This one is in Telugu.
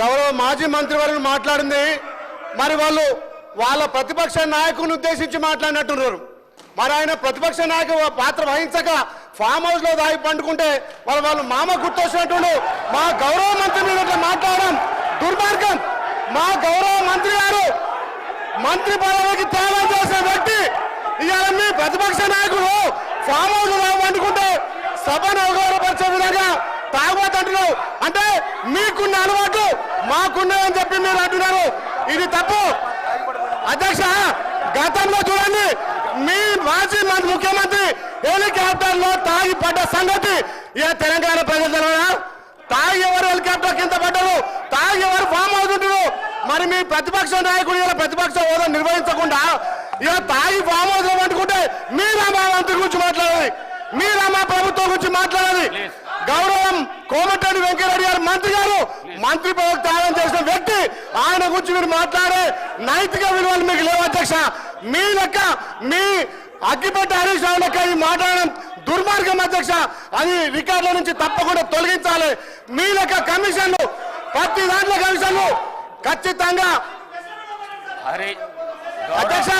గౌరవ మాజీ మంత్రి వారిని మాట్లాడింది. మరి వాళ్ళు వాళ్ళ ప్రతిపక్ష నాయకుని ఉద్దేశించి మాట్లాడినట్టున్నారు. మరి ఆయన ప్రతిపక్ష నాయకు పాత్ర వహించక ఫామ్ హౌస్లో దాగి పండుకుంటే వాళ్ళు వాళ్ళు మామ గుర్తొచ్చినట్టు మా గౌరవ మంత్రి మీద మాట్లాడడం దుర్మార్గం. మా గౌరవ మంత్రి గారు మంత్రి పదవికి త్యాగం చేసిన వ్యక్తి. ఇవాళ మీ ప్రతిపక్ష నాయకుడు ఫామ్ హౌస్లో పండుకుంటే సభను అవగాహనపరిచే విధంగా అంటున్నారు. అంటే మీకున్న అలవాటు మాకున్నాయని చెప్పి మీరు అంటున్నారు. ఇది తప్పు. అధ్యక్ష గతంలో చూడండి మీ మాజీ మంత్రి ముఖ్యమంత్రి హెలికాప్టర్లో తాగి పడ్డ సంగతి ఇక తెలంగాణ ప్రజలు తాగి ఎవరు హెలికాప్టర్ కింద పడ్డరు? తాగి ఎవరు ఫామ్ అవుతుంటారు మరి మీ ప్రతిపక్ష నాయకుడు ఇలా ప్రతిపక్ష హోదా నిర్వహించకుండా ఇక తాగి ఫామ్ అవుతాం అనుకుంటే పట్టుకుంటే మీరా మా మంత్రి గురించి మాట్లాడాలి. మీరా మా ప్రభుత్వం గురించి మాట్లాడాలి. గౌరవం కోమటిరెడ్డి వెంకటరెడ్డి గారు మంత్రి గారు. మంత్రి పదవి త్యాగం చేసిన వ్యక్తి. ఆయన గురించి మీరు మాట్లాడే నైతిక విలువలు మీకు లేవు అధ్యక్ష. మీ లెక్క మీ అగ్గిపెట్ట హరీష్ రావు లెక్క ఈ మాట్లాడడం దుర్మార్గం అధ్యక్ష. అది రికార్డుల నుంచి తప్పకుండా తొలగించాలి. మీ లెక్క కమిషన్లు ప్రతి దాంట్లో కమిషన్లు ఖచ్చితంగా అధ్యక్ష